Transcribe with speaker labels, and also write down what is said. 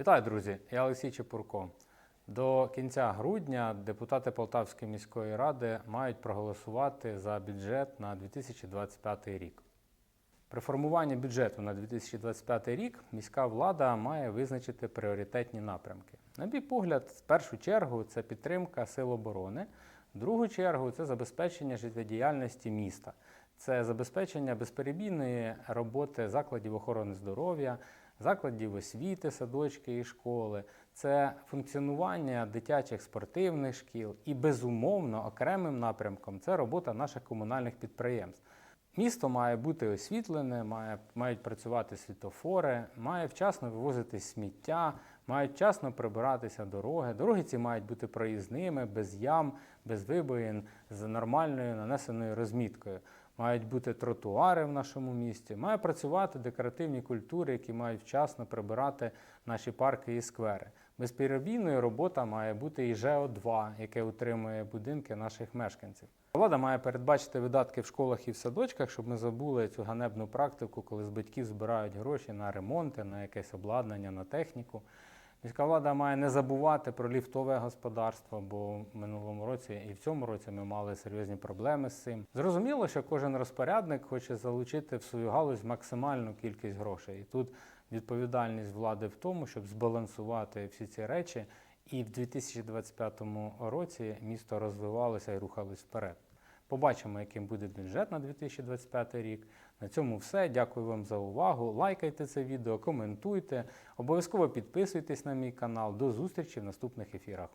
Speaker 1: Вітаю, друзі! Я Олексій Чепурко. До кінця грудня депутати Полтавської міської ради мають проголосувати за бюджет на 2025 рік. При формуванні бюджету на 2025 рік міська влада має визначити пріоритетні напрямки. На мій погляд, в першу чергу це підтримка сил оборони, в другу чергу це забезпечення життєдіяльності міста, це забезпечення безперебійної роботи закладів охорони здоров'я, закладів освіти, садочки і школи, це функціонування дитячих спортивних шкіл і, безумовно, окремим напрямком це робота наших комунальних підприємств. Місто має бути освітлене, має, мають працювати світофори, має вчасно вивозити сміття, мають вчасно прибиратися дороги. Дороги ці мають бути проїзними, без ям, без вибоїн, з нормальною нанесеною розміткою. Мають бути тротуари в нашому місті, має працювати декоративні культури, які мають вчасно прибирати наші парки і сквери. Безперебійною робота має бути і ЖО2, яке утримує будинки наших мешканців. Влада має передбачити видатки в школах і в садочках, щоб ми забули цю ганебну практику, коли з батьків збирають гроші на ремонти, на якесь обладнання, на техніку. Міська влада має не забувати про ліфтове господарство, бо в минулому році і в цьому році ми мали серйозні проблеми з цим. Зрозуміло, що кожен розпорядник хоче залучити в свою галузь максимальну кількість грошей. І тут відповідальність влади в тому, щоб збалансувати всі ці речі, і в 2025 році місто розвивалося і рухалось вперед. Побачимо, яким буде бюджет на 2025 рік. На цьому все. Дякую вам за увагу. Лайкайте це відео, коментуйте, обов'язково підписуйтесь на мій канал. До зустрічі в наступних ефірах.